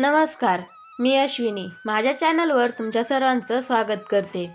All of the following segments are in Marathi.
नमस्कार मी अश्विनी. माझ्या चॅनलवर तुमच्या सर्वांचं स्वागत करते.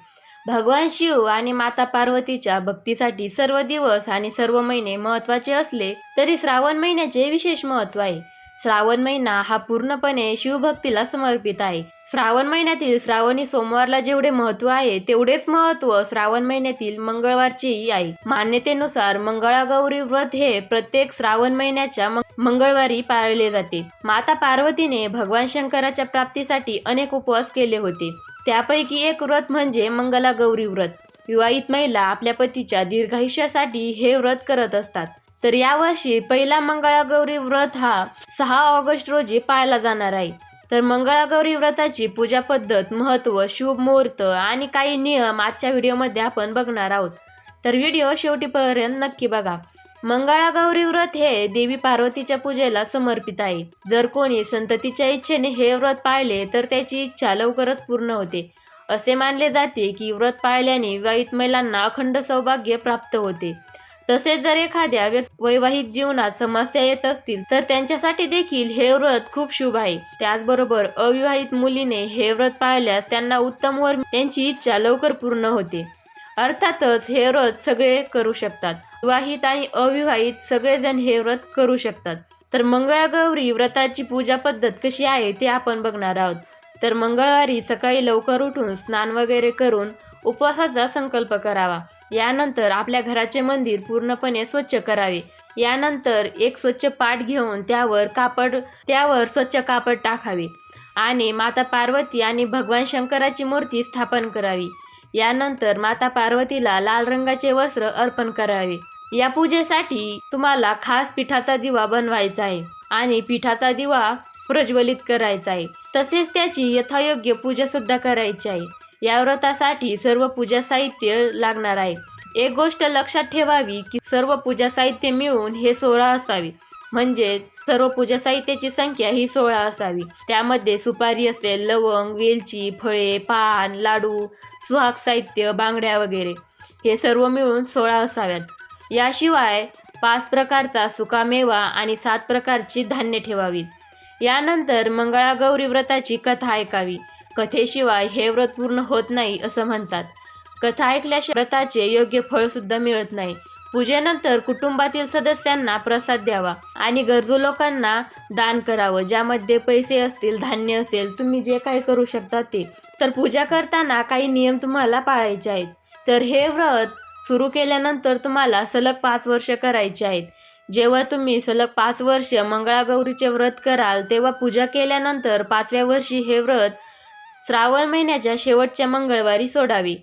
भगवान शिव आणि माता पार्वतीच्या भक्तीसाठी सर्व दिवस आणि सर्व महिने महत्त्वाचे असले तरी श्रावण महिन्याचे विशेष महत्त्व आहे. श्रावण महिना हा पूर्णपणे शिवभक्तीला समर्पित आहे. श्रावण महिन्यातील श्रावणी सोमवारला जेवढे महत्त्व आहे तेवढेच महत्त्व श्रावण महिन्यातील मंगळवारचेही आहे मान्यतेनुसार मंगळागौरी व्रत हे प्रत्येक श्रावण महिन्याच्या मंगळवारी पाळले जाते. माता पार्वतीने भगवान शंकराच्या प्राप्तीसाठी अनेक उपवास केले होते. त्यापैकी एक व्रत म्हणजे मंगलागौरी व्रत. विवाहित महिला आपल्या पतीच्या दीर्घायुष्यासाठी हे व्रत करत असतात. तर यावर्षी पहिला मंगळागौरी व्रत हा सहा ऑगस्ट रोजी पाळला जाणार आहे. तर मंगळागौरी व्रताची पूजा पद्धत महत्त्व शुभ मुहूर्त आणि काही नियम आजच्या व्हिडिओमध्ये आपण बघणार आहोत. तर व्हिडिओ शेवटीपर्यंत नक्की बघा. मंगळागौरी व्रत हे देवी पार्वतीच्या पूजेला समर्पित आहे. जर कोणी संततीच्या इच्छेने हे व्रत पाळले तर त्याची इच्छा लवकरच पूर्ण होते. असे मानले जाते की व्रत पाळल्याने वाईत महिलांना अखंड सौभाग्य प्राप्त होते. तसेच जर एखाद्या वैवाहिक जीवनात समस्या येत असतील तर त्यांच्यासाठी देखील हे व्रत खूप शुभ आहे. त्याचबरोबर अविवाहित मुलीने हे व्रत पाळल्यास त्यांना उत्तम वर त्यांची इच्छा लवकर पूर्ण होते. अर्थातच हे व्रत सगळे करू शकतात. विवाहित आणि अविवाहित सगळेजण हे व्रत करू शकतात. तर मंगळागौरी व्रताची पूजा पद्धत कशी आहे ते आपण बघणार आहोत. तर मंगळवारी सकाळी लवकर उठून स्नान वगैरे करून उपवासाचा संकल्प करावा. यानंतर आपल्या घराचे मंदिर पूर्णपणे स्वच्छ करावे. यानंतर एक स्वच्छ पाट घेऊन त्यावर कापड त्यावर स्वच्छ कापड टाकावे आणि माता पार्वती आणि भगवान शंकराची मूर्ती स्थापन करावी. यानंतर माता पार्वतीला लाल रंगाचे वस्त्र अर्पण करावे. या पूजेसाठी तुम्हाला खास पिठाचा दिवा बनवायचा आहे आणि पिठाचा दिवा प्रज्वलित करायचा आहे. तसेच त्याची यथायोग्य पूजा सुद्धा करायची आहे. या व्रतासाठी सर्व पूजा साहित्य लागणार आहे. एक गोष्ट लक्षात ठेवावी की सर्व पूजा साहित्य मिळून हे सोळा असावे. म्हणजे सर्व पूजा साहित्याची संख्या ही सोळा असावी. त्यामध्ये सुपारी असेल लवंग वेलची फळे पान लाडू सुहाग साहित्य बांगड्या वगैरे. हे सर्व मिळून सोळा असाव्यात. याशिवाय पाच प्रकारचा सुकामेवा आणि सात प्रकारची धान्य ठेवावीत. यानंतर मंगळागौरी व्रताची कथा ऐकावी. कथेशिवाय हे व्रत पूर्ण होत नाही असं म्हणतात. कथा ऐकल्याशिवाय व्रताचे योग्य फळ सुद्धा मिळत नाही. पूजेनंतर कुटुंबातील सदस्यांना प्रसाद द्यावा आणि गरजू लोकांना दान करावं ज्यामध्ये पैसे असतील धान्य असेल तुम्ही जे काही करू शकता ते. तर पूजा करताना काही नियम तुम्हाला पाळायचे आहेत. तर हे व्रत सुरू केल्यानंतर तुम्हाला सलग पाच वर्ष करायचे आहेत. जेव्हा तुम्ही सलग पाच वर्ष मंगळागौरीचे व्रत कराल तेव्हा पूजा केल्यानंतर पाचव्या वर्षी हे व्रत श्रावण महिन्याच्या शेवटच्या मंगळवारी सोडावे.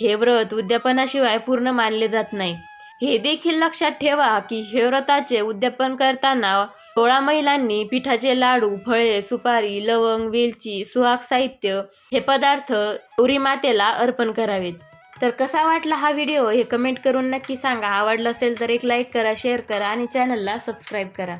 हे व्रत उद्यापनाशिवाय पूर्ण मानले जात नाही. हे देखील लक्षात ठेवा की हे व्रताचे उद्यापन करताना सोळा महिलांनी पिठाचे लाडू फळे सुपारी लवंग वेलची सुहाग साहित्य हे पदार्थ गौरी मातेला अर्पण करावेत. तर कसा वाटला हा व्हिडिओ? हे कमेंट करून नक्की सांगा. आवडला असेल तर एक लाईक करा शेअर करा आणि चॅनलला सबस्क्राईब करा.